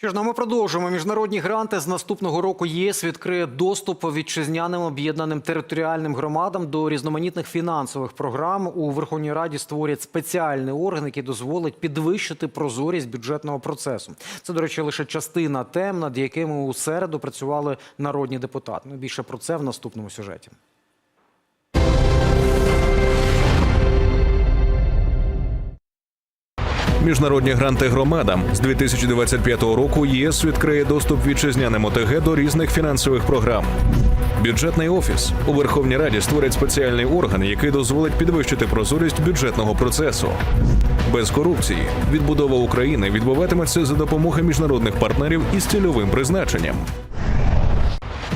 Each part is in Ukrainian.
Що ж, ну, ми продовжуємо. Міжнародні гранти з наступного року ЄС відкриє доступ вітчизняним об'єднаним територіальним громадам до різноманітних фінансових програм. У Верховній Раді створять спеціальний орган, який дозволить підвищити прозорість бюджетного процесу. Це, до речі, лише частина тем, над якими у середу працювали народні депутати. Ну, більше про це в наступному сюжеті. Міжнародні гранти громадам з 2025 року ЄС відкриє доступ вітчизняним ОТГ до різних фінансових програм. Бюджетний офіс у Верховній Раді створять спеціальний орган, який дозволить підвищити прозорість бюджетного процесу. Без корупції відбудова України відбуватиметься за допомогою міжнародних партнерів із цільовим призначенням.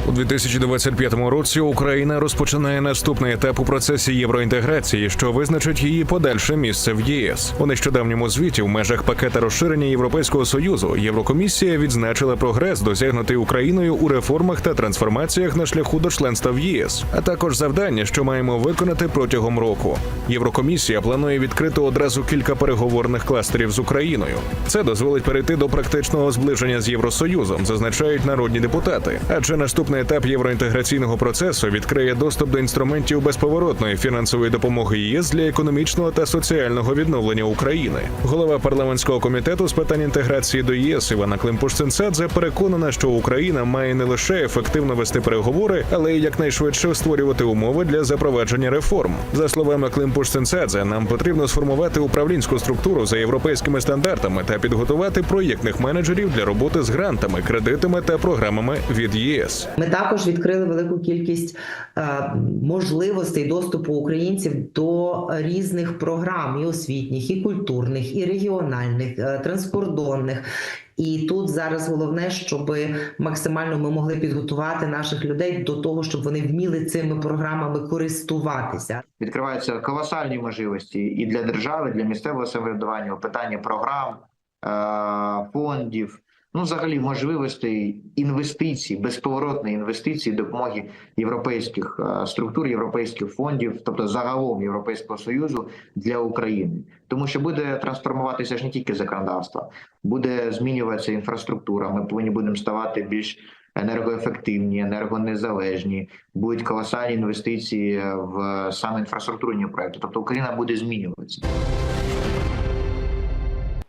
У 2025 році Україна розпочинає наступний етап у процесі євроінтеграції, що визначить її подальше місце в ЄС. У нещодавньому звіті в межах пакета розширення Європейського союзу Єврокомісія відзначила прогрес, досягнутий Україною у реформах та трансформаціях на шляху до членства в ЄС, а також завдання, що маємо виконати протягом року. Єврокомісія планує відкрити одразу кілька переговорних кластерів з Україною. Це дозволить перейти до практичного зближення з Євросоюзом, зазначають народні депутати. Адже наступний етап євроінтеграційного процесу відкриє доступ до інструментів безповоротної фінансової допомоги ЄС для економічного та соціального відновлення України. Голова парламентського комітету з питань інтеграції до ЄС Івана Климпуш-Цинцадзе переконана, що Україна має не лише ефективно вести переговори, але й якнайшвидше створювати умови для запровадження реформ. За словами Климпуш-Цинцадзе, нам потрібно сформувати управлінську структуру за європейськими стандартами та підготувати проєктних менеджерів для роботи з грантами, кредитами та програмами від ЄС. Ми також відкрили велику кількість е, можливостей доступу українців до різних програм і освітніх, і культурних, і регіональних, е, транскордонних. І тут зараз головне, щоб максимально ми могли підготувати наших людей до того, щоб вони вміли цими програмами користуватися. відкриваються колосальні можливості і для держави, і для місцевого самоврядування, у питанні програм, е, фондів, ну взагалі можливостей інвестицій, безповоротної інвестиції, допомоги європейських е, структур, європейських фондів, тобто загалом Європейського союзу для України, тому що буде трансформуватися ж не тільки законодавство, буде змінюватися інфраструктура. Ми повинні будемо ставати більш енергоефективні, енергонезалежні, будуть колосальні інвестиції в саме інфраструктурні проекти. Тобто Україна буде змінюватися.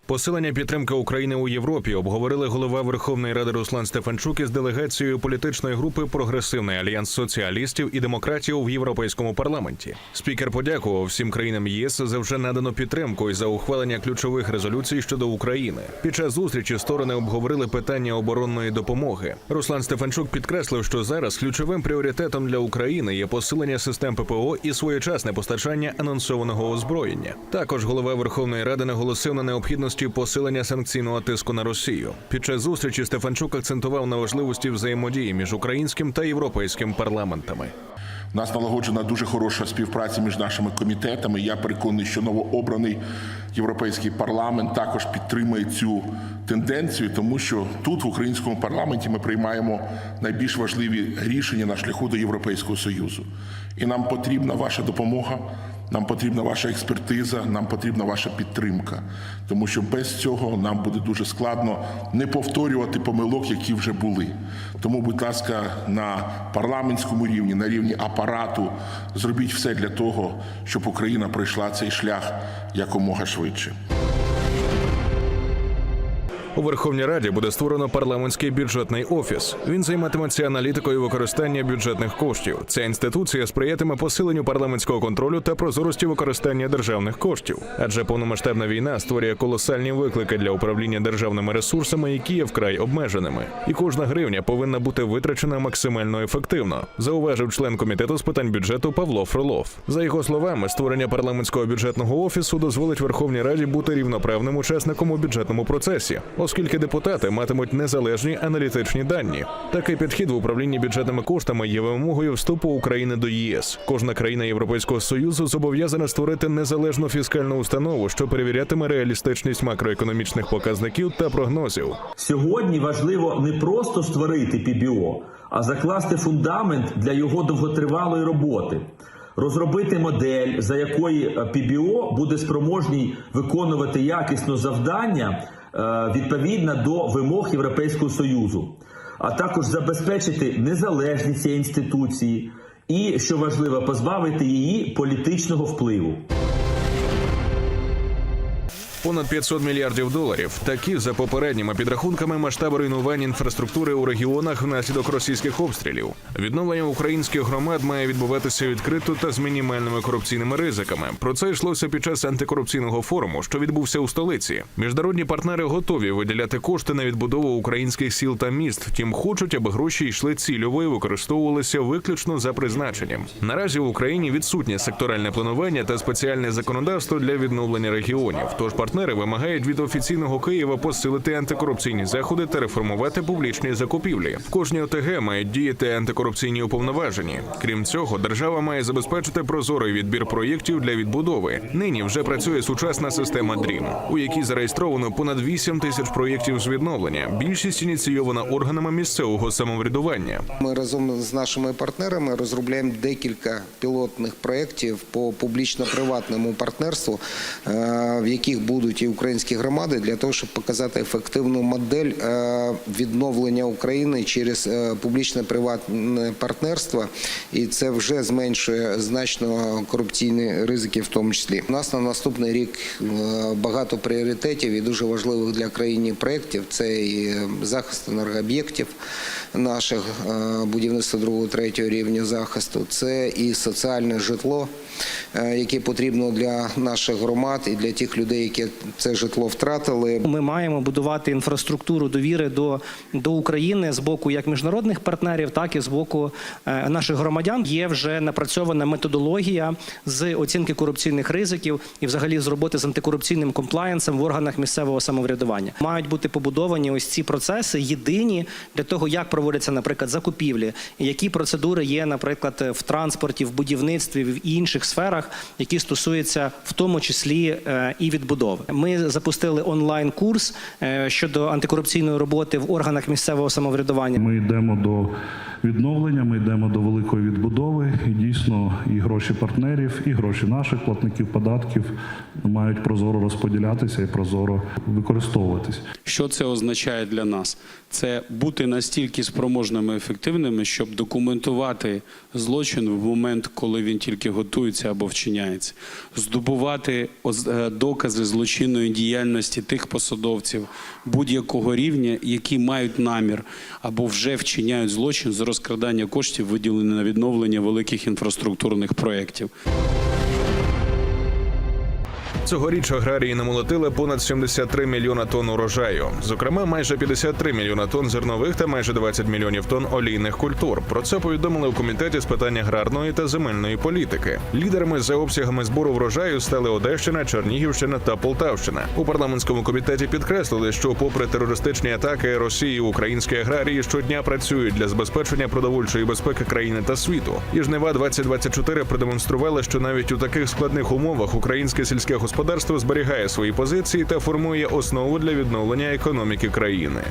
Посилення підтримки України у Європі обговорили голова Верховної Ради Руслан Стефанчук із делегацією політичної групи Прогресивний альянс соціалістів і демократів в Європейському парламенті. Спікер подякував всім країнам ЄС за вже надану підтримку і за ухвалення ключових резолюцій щодо України. Під час зустрічі сторони обговорили питання оборонної допомоги. Руслан Стефанчук підкреслив, що зараз ключовим пріоритетом для України є посилення систем ППО і своєчасне постачання анонсованого озброєння. Також голова Верховної Ради наголосив на необхідності посилення санкційного тиску на Росію. Під час зустрічі Стефанчук акцентував на важливості взаємодії між українським та європейським парламентами. У нас налагоджена дуже хороша співпраця між нашими комітетами. Я переконаний, що новообраний європейський парламент також підтримує цю тенденцію, тому що тут, в українському парламенті, ми приймаємо найбільш важливі рішення на шляху до Європейського союзу. І нам потрібна ваша допомога. Нам потрібна ваша експертиза, нам потрібна ваша підтримка, тому що без цього нам буде дуже складно не повторювати помилок, які вже були. Тому, будь ласка, на парламентському рівні, на рівні апарату, зробіть все для того, щоб Україна пройшла цей шлях якомога швидше. У Верховній Раді буде створено парламентський бюджетний офіс. Він займатиметься аналітикою використання бюджетних коштів. Ця інституція сприятиме посиленню парламентського контролю та прозорості використання державних коштів. Адже повномасштабна війна створює колосальні виклики для управління державними ресурсами, які є вкрай обмеженими. І кожна гривня повинна бути витрачена максимально ефективно, зауважив член комітету з питань бюджету Павло Фролов. За його словами, створення парламентського бюджетного офісу дозволить Верховній Раді бути рівноправним учасником у бюджетному процесі, оскільки депутати матимуть незалежні аналітичні дані. Такий підхід в управлінні бюджетними коштами є вимогою вступу України до ЄС. Кожна країна Європейського союзу зобов'язана створити незалежну фіскальну установу, що перевірятиме реалістичність макроекономічних показників та прогнозів. Сьогодні важливо не просто створити ПБО, а закласти фундамент для його довготривалої роботи. Розробити модель, за якої ПБО буде спроможній виконувати якісно завдання е, відповідно до вимог Європейського Союзу, а також забезпечити незалежність цієї інституції і, що важливо, позбавити її політичного впливу. Понад 500 мільярдів доларів. Такі за попередніми підрахунками масштаби руйнувань інфраструктури у регіонах внаслідок російських обстрілів. Відновлення українських громад має відбуватися відкрито та з мінімальними корупційними ризиками. Про це йшлося під час антикорупційного форуму, що відбувся у столиці. Міжнародні партнери готові виділяти кошти на відбудову українських сіл та міст. Втім, хочуть, аби гроші йшли цільово і використовувалися виключно за призначенням. Наразі в Україні відсутнє секторальне планування та спеціальне законодавство для відновлення регіонів. Тож партнери вимагають від офіційного Києва посилити антикорупційні заходи та реформувати публічні закупівлі. В кожній ОТГ мають діяти антикорупційні уповноважені. Крім цього, держава має забезпечити прозорий відбір проєктів для відбудови. Нині вже працює сучасна система DREAM, у якій зареєстровано понад 8 тисяч проєктів з відновлення. Більшість ініційована органами місцевого самоврядування. Ми разом з нашими партнерами розробляємо декілька пілотних проєктів по публічно-приватному партнерству, е, в яких будуть і українські громади для того, щоб показати ефективну модель е, відновлення України через е, публічно-приватне партнерство, і це вже зменшує значно корупційні ризики, в тому числі. У нас на наступний рік е, багато пріоритетів і дуже важливих для країни проєктів. Це і захист енергооб'єктів наших будівництво другого третього рівня захисту. Це і соціальне житло, яке потрібно для наших громад і для тих людей, які це житло втратили. Ми маємо будувати інфраструктуру довіри до, до України з боку як міжнародних партнерів, так і з боку е, наших громадян. Є вже напрацьована методологія з оцінки корупційних ризиків і, взагалі, з роботи з антикорупційним комплаєнсом в органах місцевого самоврядування. Мають бути побудовані ось ці процеси єдині для того, як проводяться, наприклад, закупівлі, які процедури є, наприклад, в транспорті, в будівництві, в інших сферах, які стосуються в тому числі е, і відбудови. Ми запустили онлайн-курс е, щодо антикорупційної роботи в органах місцевого самоврядування. Ми йдемо до відновлення, ми йдемо до великої відбудови, і дійсно і гроші партнерів, і гроші наших платників податків мають прозоро розподілятися і прозоро використовуватись. Що це означає для нас? Це бути настільки спроможними і ефективними, щоб документувати злочин в момент, коли він тільки готується або вчиняється, здобувати оз- е, докази злочинної діяльності тих посадовців будь-якого рівня, які мають намір або вже вчиняють злочин з розкрадання коштів, виділених на відновлення великих інфраструктурних проєктів. Цьогоріч аграрії намолотили понад 73 мільйона тонн урожаю. Зокрема, майже 53 мільйона тонн зернових та майже 20 мільйонів тонн олійних культур. Про це повідомили у комітеті з питань аграрної та земельної політики. Лідерами за обсягами збору врожаю стали Одещина, Чернігівщина та Полтавщина. У парламентському комітеті підкреслили, що, попри терористичні атаки Росії, українські аграрії щодня працюють для забезпечення продовольчої безпеки країни та світу. І жнива 2024 продемонстрували, що навіть у таких складних умовах українське сільське господарство зберігає свої позиції та формує основу для відновлення економіки країни.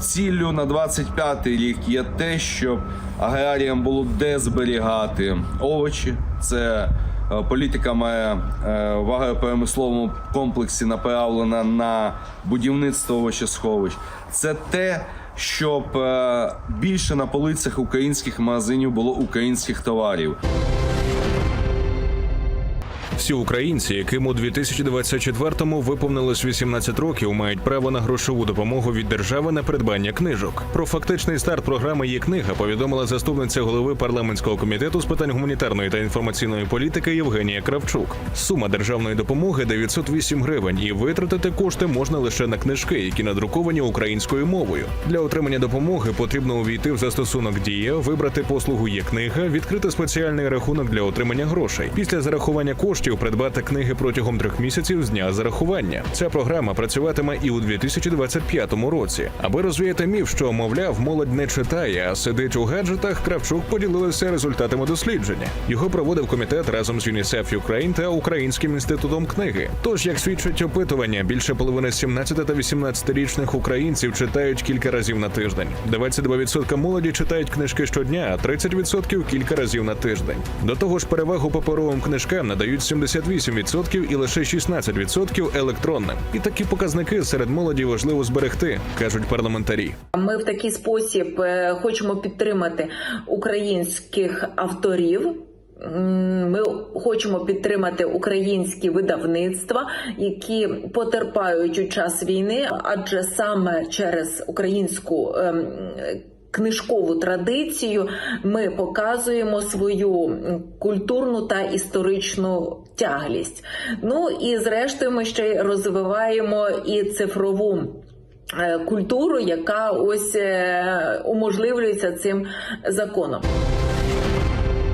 Ціллю на 25-й рік є те, щоб аграріям було де зберігати овочі. Це е, політика має е, в агропромисловому комплексі направлена на будівництво овочесховищ. Це те, щоб е, більше на полицях українських магазинів було українських товарів. Всі українці, яким у 2024-му виповнилось 18 років, мають право на грошову допомогу від держави на придбання книжок. Про фактичний старт програми є книга. Повідомила заступниця голови парламентського комітету з питань гуманітарної та інформаційної політики Євгенія Кравчук. Сума державної допомоги 908 гривень, і витратити кошти можна лише на книжки, які надруковані українською мовою. Для отримання допомоги потрібно увійти в застосунок Дія, вибрати послугу є книга, відкрити спеціальний рахунок для отримання грошей. Після зарахування коштів придбати книги протягом трьох місяців з дня зарахування. Ця програма працюватиме і у 2025 році. Аби розвіяти міф, що мовляв, молодь не читає, а сидить у гаджетах. Кравчук поділилися результатами дослідження. Його проводив комітет разом з ЮНІСЕФ Україн та Українським інститутом книги. Тож, як свідчить опитування, більше половини 17 та 18-річних українців читають кілька разів на тиждень. 22% молоді читають книжки щодня, а 30% кілька разів на тиждень. До того ж, перевагу паперовим книжкам надають 88% і лише 16% електронним. І такі показники серед молоді важливо зберегти, кажуть парламентарі. Ми в такий спосіб е, хочемо підтримати українських авторів. Ми хочемо підтримати українські видавництва, які потерпають у час війни, адже саме через українську ем, книжкову традицію ми показуємо свою культурну та історичну тяглість. Ну і зрештою, ми ще й розвиваємо і цифрову е, культуру, яка ось е, уможливлюється цим законом.